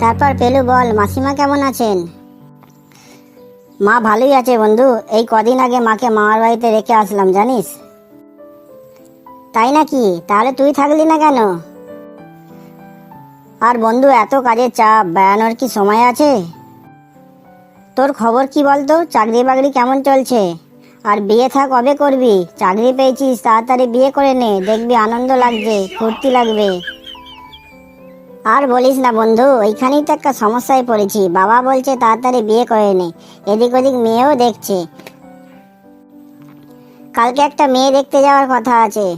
তারপর পেলু বল, মাসিমা কেমন আছেন? মা ভালোই আছে বন্ধু। এই কদিন আগে মাকে মামার বাড়িতে রেখে আসলাম, জানিস? তাই নাকি? তাহলে তুই থাকলি না কেন? আর বন্ধু, এত কাজের চাপ, বেড়ানোর কি সময় আছে? তোর খবর কি বলতো? চাকরি বাকরি কেমন চলছে? আর বিয়ে থাক কবে করবি? চাকরি পেয়েছিস, তাড়াতাড়ি বিয়ে করে নে। দেখবি আনন্দ লাগবে, ফুর্তি লাগবে। আর বলিস না বন্ধু, ওইখানেই তো একটা সমস্যায় পড়েছি। বাবা বলছে তাড়াতাড়ি বিয়ে করে নে। এদিক ওদিক মেয়েও দেখছে। কালকে একটা মেয়ে দেখতে যাওয়ার কথা আছে।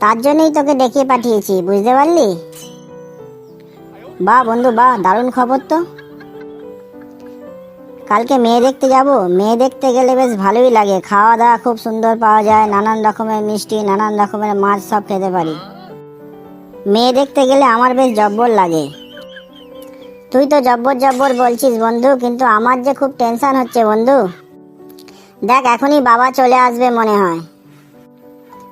তার জন্যই তোকে ডেকে পাঠিয়েছি, বুঝতে পারলি? বাহ বন্ধু বাহ দারুণ খবর তো। কালকে মেয়ে দেখতে যাব। মেয়ে দেখতে গেলে বেশ ভালোই লাগে। খাওয়া দাওয়া খুব সুন্দর পাওয়া যায়। নানান রকমের মিষ্টি, নানান রকমের মাছ সব খেতে পারি। মেয়ে দেখতে গেলে আমার বেশ জব্বর লাগে। তুই তো জব্বর জব্বর বলছিস বন্ধু কিন্তু আমার যে খুব টেনশন হচ্ছে বন্ধু। দেখ এখনই বাবা চলে আসবে মনে হয়।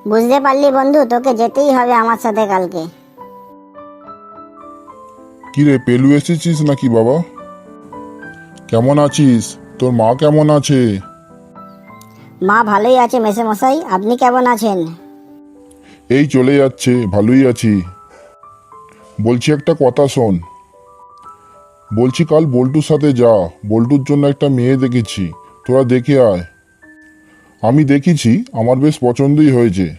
বুঝতে পারলি বন্ধু তোকে যেতেই হবে আমার সাথে কালকে। কিরে পেলু এসেছিস নাকি বাবা? কেমন আছিস? তোর মা কেমন আছে? মা ভালোই আছে মেসে মশাই আপনি কেমন আছেন? এই চলে যাচ্ছে ভালোই আছি। বলছি একটা কথা শোন। বলছি কাল বল্টুর সাথে যা। বল্টুর জন্য একটা মেয়ে দেখেছি। তোরা দেখে আয়। আমি দেখেছি, আমার বেশ পছন্দই হয়েছে।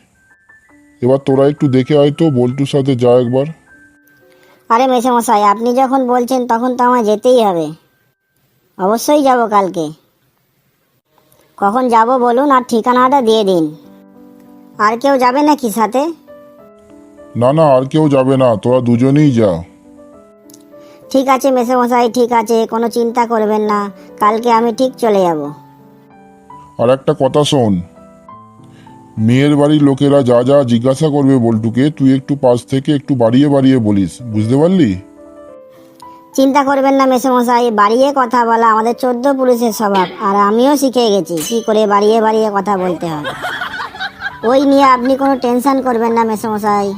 এবার তোরা একটু দেখে আয় তো বল্টুর সাথে যা একবার। আরে মেসে মশাই আপনি যখন বলছেন তখন তো আমার যেতেই হবে। অবশ্যই যাব কালকে। কখন যাব বলুন আর ঠিকানাটা দিয়ে দিন। আর কেউ যাবে নাকি সাথে? না না আর কেউ যাবে না তোরা দুজনেই যা ঠিক আছে মেসে মশাই ঠিক আছে কোনো চিন্তা করবেন না কালকে আমি ঠিক চলে যাব। আর একটা কথা শোন মেয়ের বাড়ির লোকেরা যা যা জিজ্ঞাসা করবে বল্টুকে তুই একটু পাশ থেকে একটু বাড়িয়ে বাড়িয়ে বলিস বুঝতে পারলি? চিন্তা করবেন না মেসে মশাই বাড়িয়ে কথা বলা আমাদের চোদ্দ পুরুষের স্বভাব আর আমিও শিখে গেছি কি করে বাড়িয়ে বাড়িয়ে কথা বলতে হয়। ওই নিয়ে আপনি কোনো টেনশন করবেন না মেসে মশাই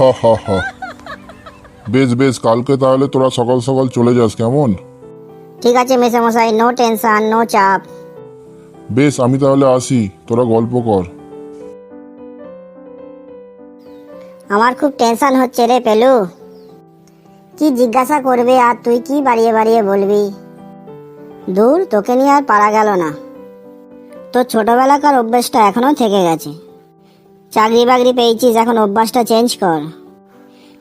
হা হা হা। বেশ বেশ কালকে তাহলে তোরা সকাল সকাল চলে যাস কেমন? ঠিক আছে মেসে মশাই নো টেনশন নো চাপ। বেশ আমি তাহলে আসি তোরা গল্প কর। আমার খুব টেনশন হচ্ছে রে পেলু। কি জিজ্ঞাসা করবে আর তুই কি বাড়িয়ে বাড়িয়ে বলবি? দূর তোকে নিয়ে আর পারা গেল না। তোর ছোটবেলাকার অভ্যেসটা এখনও থেকে গেছে। চাকরি বাকরি পেয়েছিস, এখন অভ্যাসটা চেঞ্জ কর।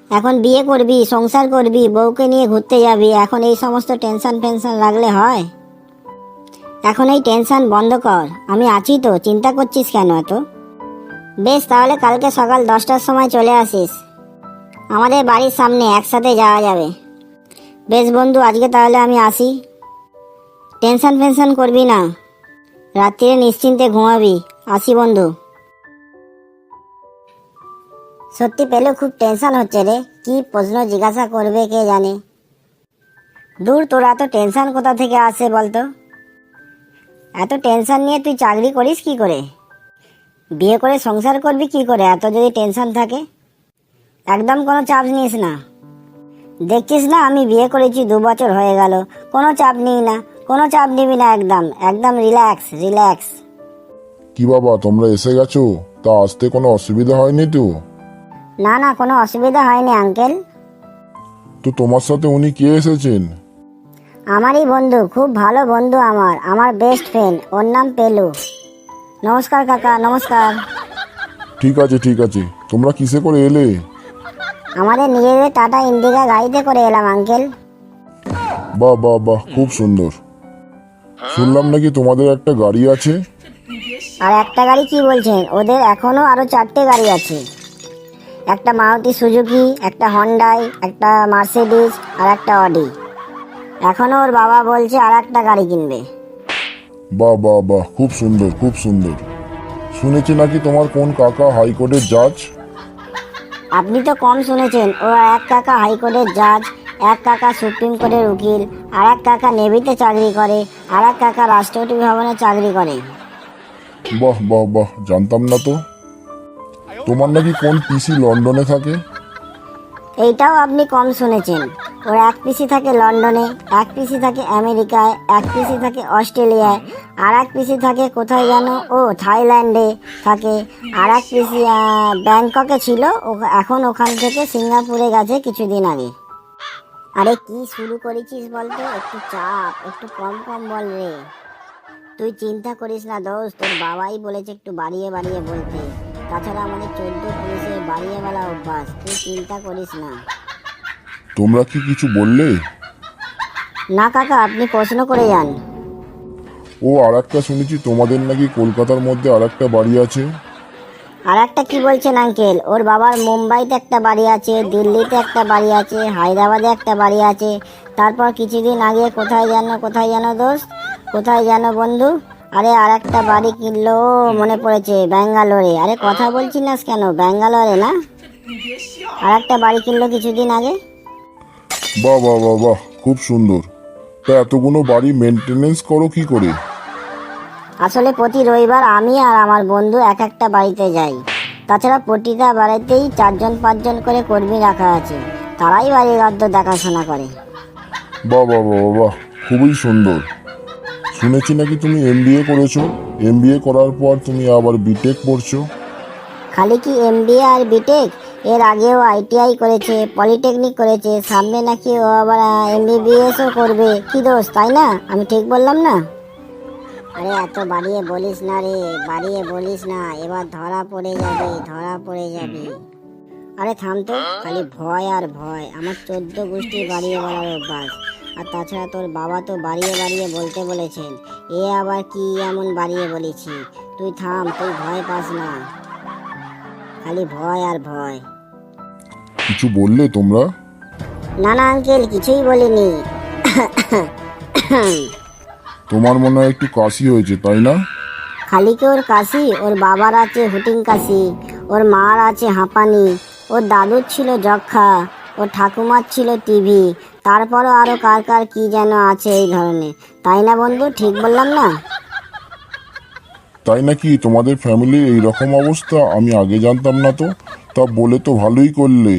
এখন বিয়ে করবি, সংসার করবি, বউকে নিয়ে ঘুরতে যাবি, এখন এই সমস্ত টেনশন ফেনশন লাগলে হয়। এখন এই টেনশন বন্ধ কর, আমি আছি তো, চিন্তা করছিস কেন এত? বেশ, তাহলে কালকে সকাল দশটার সময় চলে আসিস। আমাদের বাড়ির সামনে একসাথে যাওয়া যাবে। বেশ বন্ধু, আজকে তাহলে আমি আসি। টেনশন ফেনশন করবি না। রাত্রিরে নিশ্চিন্তে ঘুমাবি। আসি বন্ধু। সত্যি পেলে খুব টেনশন হচ্ছে রে। কি প্রশ্ন জিজ্ঞাসা করবে কে জানে? দূর, তোরা এত টেনশন কোথা থেকে আসে বলতো? এত টেনশন নিয়ে তুই চাকরি করিস কি করে? বিয়ে করে সংসার করবি কি করে? এত যদি টেনশন থাকে? একদম কোনো চাপ নিস না। দেখছিস না, আমি বিয়ে করেছি, দু বছর হয়ে গেল। কোনো চাপ নিই না। কোনো চাপ নিবি না একদম। একদম রিল্যাক্স রিল্যাক্স কি বাবা, তোমরা এসে গেছো? তা আসতে কোনো অসুবিধা হয়নি তো? না না কোনো অসুবিধা হয়নি আঙ্কেল। তো তোমার সাথে উনি কে এসেছেন? আমারই বন্ধু খুব ভালো বন্ধু আমার আমার বেস্ট ফ্রেন্ড ওর নাম পেলু। নমস্কার কাকা নমস্কার। ঠিক আছে ঠিক আছে। তোমরা কিসে করে এলে? আমাদের নিজেদের টাটা ইন্ডিকা গাড়িতে করে এলাম আঙ্কেল। বাহ বাহ বাহ খুব সুন্দর। শুনলাম নাকি তোমাদের একটা গাড়ি আছে? আর একটা গাড়ি কি বলছেন? ওদের এখনও আরও চারটে গাড়ি আছে। একটা মারুতি সুজুকি একটা হন্ডাই একটা মার্সিডিজ আর একটা অডি এখনও ওর বাবা বলছে আর একটা গাড়ি কিনবে। বাহ বাহ বাহ খুব সুন্দর খুব সুন্দর। শুনেছি নাকি তোমার কোন কাকা হাইকোর্টের জাজ? আপনি তো কম শুনেছেন ও এক কাকা হাইকোর্টের জাজ এক কাকা সুপ্রিম কোর্টের উকিল আর এক কাকা নেভিতে চাকরি করে আর এক কাকা রাষ্ট্রপতি ভবনে চাকরি করে। বাহ বাহ বাহ জানতাম না তো। তোমার নাকি কোন পিসি লন্ডনে থাকে? এইটাও আপনি কম শুনেছেন। ওর এক পিসি থাকে লন্ডনে, এক পিসি থাকে আমেরিকায়, এক পিসি থাকে অস্ট্রেলিয়ায়, আর এক পিসি থাকে কোথায় যেন? ও, থাইল্যান্ডে থাকে। আর এক পিসি ব্যাংককে ছিল এখন ওখান থেকে সিঙ্গাপুরে গেছে কিছুদিন আগে। আরে কি শুরু করেছিস বলতো? একটু চাপ, একটু কম কম বল রে। তুই চিন্তা করিস না দোস্ত, তোর বাবাই বলেছে একটু বাড়িয়ে বাড়িয়ে বলতে। তাছাড়া আমাদের চোদ্দ পুলিশের বাড়িয়ে বেলা অভ্যাস তুই চিন্তা করিস না। তোমরা কি কিছু বললে? না কাকা আপনি প্রশ্ন করে যান। ও আর একটা শুনেছি তোমাদের নাকি কলকাতার মধ্যে আর একটা বাড়ি আছে। আর একটা কি বলছেন আঙ্কেল? ওর বাবার মুম্বাইতে একটা বাড়ি আছে দিল্লিতে একটা বাড়ি আছে হায়দ্রাবাদে একটা বাড়ি আছে। তারপর কিছুদিন আগে কোথায় যেন কোথায় যেন দোস্ত? কোথায় যেন বন্ধু? আরে আর একটা বাড়ি কিনলো মনে পড়েছে ব্যাঙ্গালোরে। আরে কথা বলছিলাস কেন ব্যাঙ্গালোরে না? আর একটা বাড়ি কিনলো কিছুদিন আগে। বাহ বাহ বাহ বাহ খুব সুন্দর। তা এতগুলো বাড়ি মেনটেনেন্স করো কি করে? আসলে প্রতি রবিবার আমি আর আমার বন্ধু এক একটা বাড়িতে যাই। তাছাড়া প্রতিটা বাড়িতেই চারজন পাঁচজন করে কর্মী রাখা আছে। তারাই বাড়ির গাদ্য দেখাশোনা করে। বাহ বাহ বাহ, বাহ খুবই সুন্দর। শুনেছি নাকি তুমি এমবিএ করেছ? এমবিএ করার পর তুমি আবার বিটেক পড়ছো? খালি কি এমবিএ আর বিটেক এর আগেও আইটিআই করেছে পলিটেকনিক করেছে, সামনে নাকি ও আবার এমবিবিএসও করবে। কি দোষ, তাই না? আমি ঠিক বললাম না? আরে এত বাড়িয়ে বলিস না রে, বাড়িয়ে বলিস না, এবার ধরা পড়ে যাবে, ধরা পড়ে যাবে। আরে থাম তো, খালি ভয় আর ভয়, আমার চোদ্দ গোষ্ঠী বাড়িয়ে বলার অভ্যাস। আর তাছাড়া তোর বাবা তো বাড়িয়ে বাড়িয়ে বলতে বলেছেন এ আবার কি এমন বাড়িয়ে বলেছি? তুই থাম তুই ভয় পাস না। খালি ভয় আর ভয়। কিছু বললে তোমরা? না না আঙ্কেল কিছুই বলিনি। তোমার মনে হয় একটু কাশি হয়েছে তাই না? খালি কি ওর কাশি? ওর বাবার আছে হুটিং কাশি ওর মার আছে হাঁপানি ওর দাদুর ছিল যক্ষা ওর ঠাকুমার ছিল টিভি তারপরও আরও কার কার কি যেন আছে এই ধরনের। তাই না বন্ধু? ঠিক বললাম না? তাই নাকি তোমাদের ফ্যামিলির এই রকম অবস্থা? আমি আগে জানতাম না তো। তা বলে তো ভালোই করলে।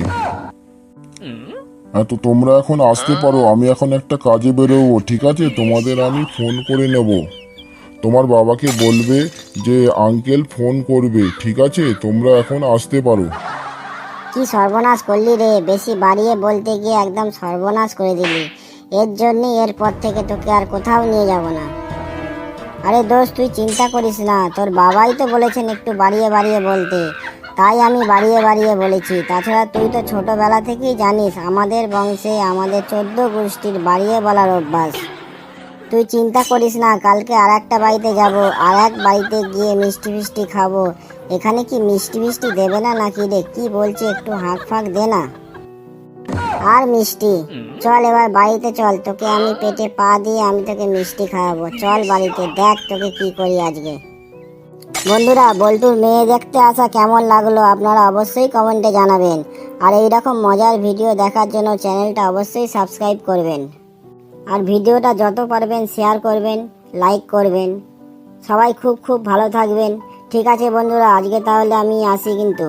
হ্যাঁ তো তোমরা এখন আসতে পারো। আমি এখন একটা কাজে বেরোবো, ঠিক আছে? তোমাদের আমি ফোন করে নেব। তোমার বাবাকে বলবে যে আঙ্কেল ফোন করবে, ঠিক আছে? তোমরা এখন আসতে পারো। কি সর্বনাশ করলি রে? বেশি বাড়িয়ে বলতে গিয়ে একদম সর্বনাশ করে দিলি। এর জন্যই এরপর থেকে তোকে আর কোথাও নিয়ে যাব না। আরে দোস্ত, তুই চিন্তা করিস না। তোর বাবাই তো বলেছেন একটু বাড়িয়ে বাড়িয়ে বলতে। তাই আমি বাড়িয়ে বাড়িয়ে বলেছি। তাছাড়া তুই তো ছোটোবেলা থেকেই জানিস, আমাদের বংশে আমাদের চোদ্দ গোষ্ঠীর বাড়িয়ে বলার অভ্যাস। তুই চিন্তা করিস না, কালকে আর একটা বাড়িতে যাব আর এক বাড়িতে গিয়ে মিষ্টি ফিষ্টি খাব। এখানে কি মিষ্টি মিষ্টি দেবে না নাকি রে? কি বলছে? একটু হাঁক ফাঁক দে না। আর মিষ্টি? চল এবার বাড়িতে চল। তোকে আমি পেটে পা দিয়ে আমি তোকে মিষ্টি খাওয়াবো। চল বাড়িতে, দেখ তোকে কি করি আজকে। বন্ধুরা, বল্টুর মেয়ে দেখতে আসা কেমন লাগল আপনারা অবশ্যই কমেন্টে জানাবেন। আর এই রকম মজার ভিডিও দেখার জন্য চ্যানেলটা অবশ্যই সাবস্ক্রাইব করবেন। আর ভিডিওটা যত পারবেন শেয়ার করবেন, লাইক করবেন। সবাই খুব খুব ভালো থাকবেন। ঠিক আছে বন্ধুরা আজকে তাহলে আমি আসি কিন্তু।